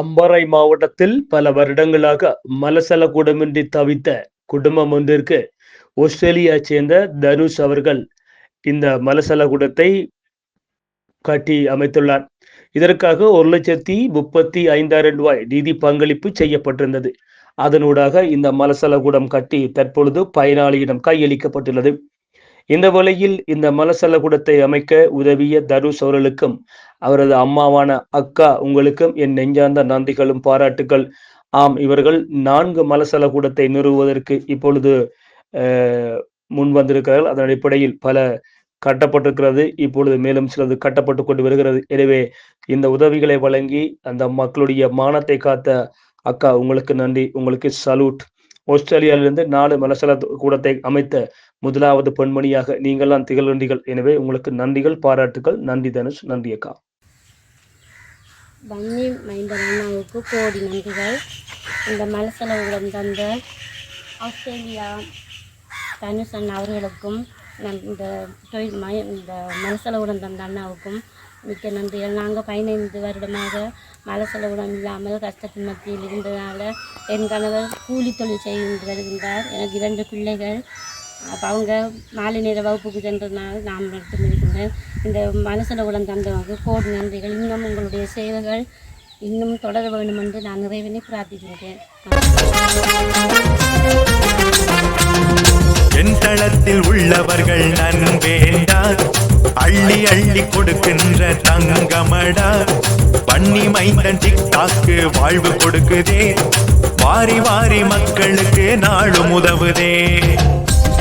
அம்பாறை மாவட்டத்தில் பல வருடங்களாக மலசலகுடமின்றி தவித்த குடும்பம் ஒன்றிற்கு ஆஸ்திரேலியா சேர்ந்த தனுஷ் அவர்கள் இந்த மலசல கூடத்தை கட்டி அமைத்துள்ளார். இதற்காக ஒரு லட்சத்தி முப்பத்தி ஐந்தாயிரம் ரூபாய் நிதி பங்களிப்பு செய்யப்பட்டிருந்தது. அதனூடாக இந்த மலசலகுடம் கட்டி தற்பொழுது பயனாளியிடம் கையளிக்கப்பட்டுள்ளது. இந்த வழியில் இந்த மலசலகுடத்தை அமைக்க உதவிய தருஷ் அவர்களுக்கும் அவரது அம்மாவான அக்கா உங்களுக்கும் என் நெஞ்சார்ந்த நந்திகளும் பாராட்டுகள் ஆம் இவர்கள் நான்கு மலசலகூடத்தை நிறுவுவதற்கு இப்பொழுது முன் வந்திருக்கிறார்கள். அதன் அடிப்படையில் பல கட்டப்பட்டிருக்கிறது. இப்பொழுது மேலும் சிலது கட்டப்பட்டு கொண்டு வருகிறது. எனவே இந்த உதவிகளை வழங்கி அந்த மக்களுடைய மானத்தை காத்த அக்கா உங்களுக்கு நன்றி. உங்களுக்கு சல்யூட் ஆஸ்திரேலியாவிலிருந்து நாலு மலசல கூடத்தை அமைத்த முதலாவது பெண்மணியாக நீங்கள்லாம் திகழ்கின்றீர்கள். எனவே உங்களுக்கு நன்றிகள் பாராட்டுகள் நன்றி தனுஷ் நன்றி அக்கா. பன்னி மைந்தன் அண்ணாவுக்கு கோடி நன்றிகள். இந்த மலசலவுடன் தந்த ஆஸ்திரேலியா தனுஷ் அண்ணா அவர்களுக்கும் நன் இந்த தொழில் மய இந்த மலசலவுடன் தந்த அண்ணாவுக்கும் மிக்க நன்றிகள். நாங்கள் பதினைந்து வருடமாக மலசலவுடன் இல்லாமல் கஷ்டத்தின் மத்தியில் இருந்ததால் என் கணவர் கூலி தொழில் செய்து வருகின்றார். எனக்கு இரண்டு பிள்ளைகள். அப்போ அவங்க மாலை நேர வகுப்புக்கு சென்றதுனால நாம் மட்டும் இருக்கின்றேன் இந்த மனசில் உடன் தந்தவங்க கோடி நன்றிகள். இன்னும் உங்களுடைய சேவைகள் இன்னும் தொடர வேண்டும் என்று நான் நிறைவனை பிரார்த்திக்கின்றேன். என் தளத்தில் உள்ளவர்கள் வேண்டா அள்ளி அள்ளி கொடுக்கின்ற தங்கமடா. பண்ணி மைந்தன் டிக்டாக்கு வாழ்வு கொடுக்குதே. வாரி வாரி மக்களுக்கு நாளும் உதவுதே.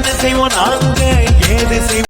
என்ன செய்வோம் நாங்க ஏது செய்வோம்?